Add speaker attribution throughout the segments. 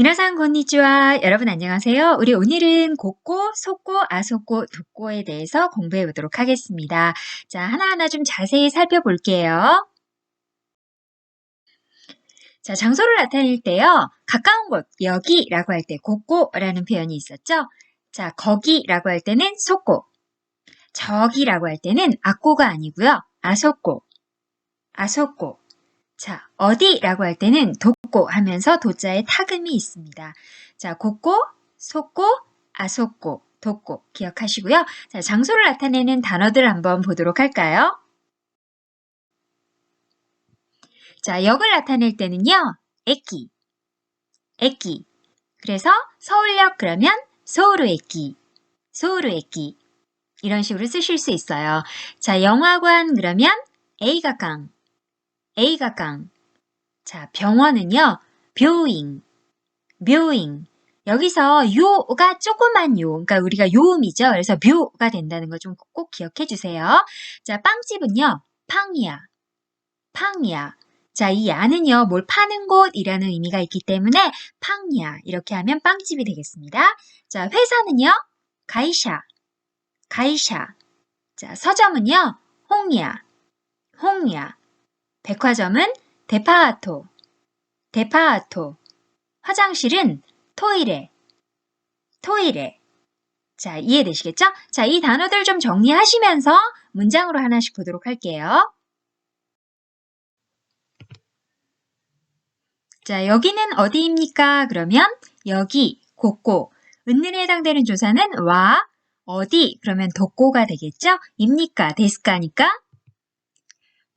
Speaker 1: 미나상 건니치와 여러분 안녕하세요. 우리 오늘은 고꼬, 소꼬, 아소꼬, 도꼬에 대해서 공부해 보도록 하겠습니다. 자, 하나하나 좀 자세히 살펴볼게요. 자, 장소를 나타낼 때요. 가까운 곳, 여기라고 할 때 고꼬라는 표현이 있었죠. 자, 거기라고 할 때는 소꼬. 저기라고 할 때는 아꼬가 아니고요. 아소꼬. 아소꼬. 자, 어디라고 할 때는 돕고 하면서 도자에 타금이 있습니다. 자, 곳고, 속고, 아속고, 돕고 기억하시고요. 자, 장소를 나타내는 단어들 한번 보도록 할까요? 자, 역을 나타낼 때는요. 에끼, 에끼. 그래서 서울역 그러면 서울에끼, 서울에끼. 이런 식으로 쓰실 수 있어요. 자, 영화관 그러면 에이가강, A가강. 자, 병원은요. 묘잉, 묘잉. 여기서 요가 조그만 요, 그러니까 우리가 요음이죠. 그래서 묘가 된다는 거좀꼭 기억해 주세요. 자, 빵집은요. 팡이야, 팡이야. 자, 이 야는요, 뭘 파는 곳이라는 의미가 있기 때문에 팡이야. 이렇게 하면 빵집이 되겠습니다. 자, 회사는요, 가이샤, 가이샤. 자, 서점은요, 홍야, 홍야. 백화점은 데파아토, 데파아토. 화장실은 토이레, 토이레. 자, 이해되시겠죠? 자, 이 단어들 좀 정리하시면서 문장으로 하나씩 보도록 할게요. 자, 여기는 어디입니까? 그러면 여기, 곳고. 은는에 해당되는 조사는 와, 어디, 그러면 독고가 되겠죠? 입니까? 데스까니까?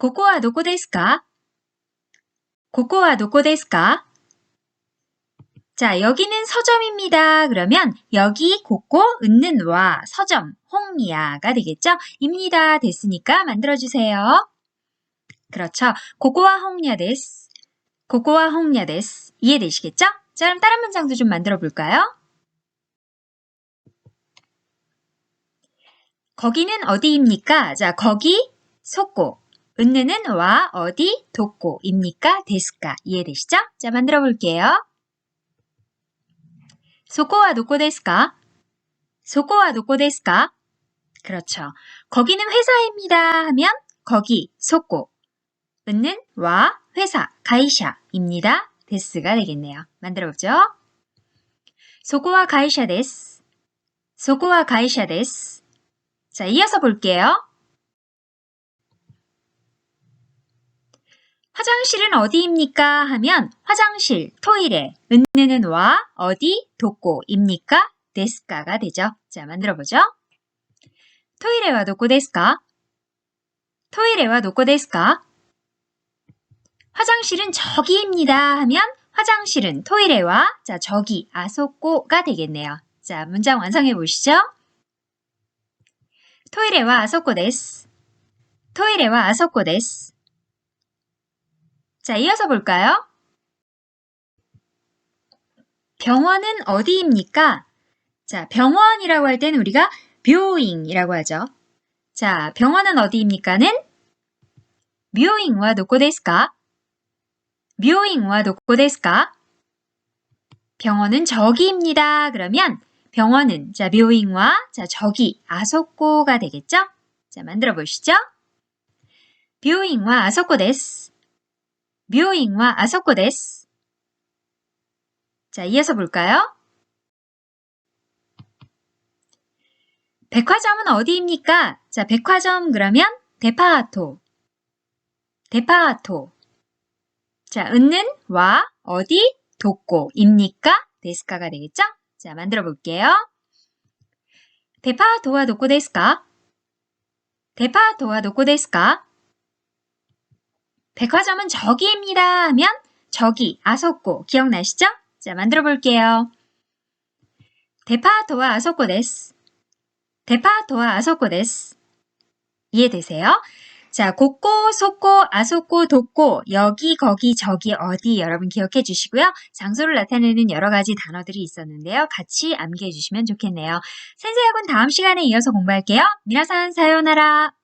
Speaker 1: 코코아 도코 데스까? 코코아 도코 데스까? 자, 여기는 서점입니다. 그러면 여기 고고 은는 와 서점 홍야가 되겠죠? 입니다 됐으니까 만들어 주세요. 그렇죠. 고고와 홍야 데스. 고고와 홍야 데스. 이해되시겠죠? 자, 그럼 다른 문장도 좀 만들어 볼까요? 거기는 어디입니까? 자, 거기 속고 은느는 와, 어디, 돕고입니까? 데스까? 이해되시죠? 자, 만들어 볼게요. 소코와 도코 데스까? 소코와 도코 데스까? 그렇죠. 거기는 회사입니다 하면 거기, 소코. 은는 와, 회사, 가이샤입니다. 데스가 되겠네요. 만들어 보죠. 소코와 가이샤 데스. 소코와 가이샤 데스. 자, 이어서 볼게요. 화장실은 어디입니까? 하면 화장실, 토일에, 은느는 와, 어디, 도꼬입니까? 데스까가 되죠. 자, 만들어 보죠. 토일에 와 도꼬 데스까? 토일에 와 도꼬 데스까? 화장실은 저기입니다 하면 화장실은 토일에 와 자, 저기, 아소꼬가 되겠네요. 자, 문장 완성해 보시죠. 토일에 와 아소꼬 데스. 토일에 와 아소꼬 데스. 자, 이어서 볼까요? 병원은 어디입니까? 자, 병원이라고 할 때는 우리가 묘잉이라고 하죠. 자, 병원은 어디입니까는 묘잉과 도코 데스까? 묘잉과 도코 데스까? 병원은 저기입니다. 그러면 병원은 자, 묘잉과 자, 저기 아소코가 되겠죠? 자, 만들어 보시죠. 묘잉과 아소코 데스. 뷰잉와 아서코 데스. 자, 이어서 볼까요? 백화점은 어디입니까? 자, 백화점 그러면 데파하토. 데파하토. 자, 은는 와 어디 도코입니까? 데스카가 되겠죠? 자, 만들어 볼게요. 데파하토와 도코 데스카? 데파하토와 도코 데스카? 백화점은 저기입니다 하면 저기, 아소코 기억나시죠? 자, 만들어 볼게요. 데파토와 아소코 데스. 데파토와 아소코 데스. 이해되세요? 자, 곳고, 속고, 아소코, 돕고, 여기, 거기, 저기, 어디 여러분 기억해 주시고요. 장소를 나타내는 여러 가지 단어들이 있었는데요. 같이 암기해 주시면 좋겠네요. 센세학은 다음 시간에 이어서 공부할게요. 미나산 사요나라.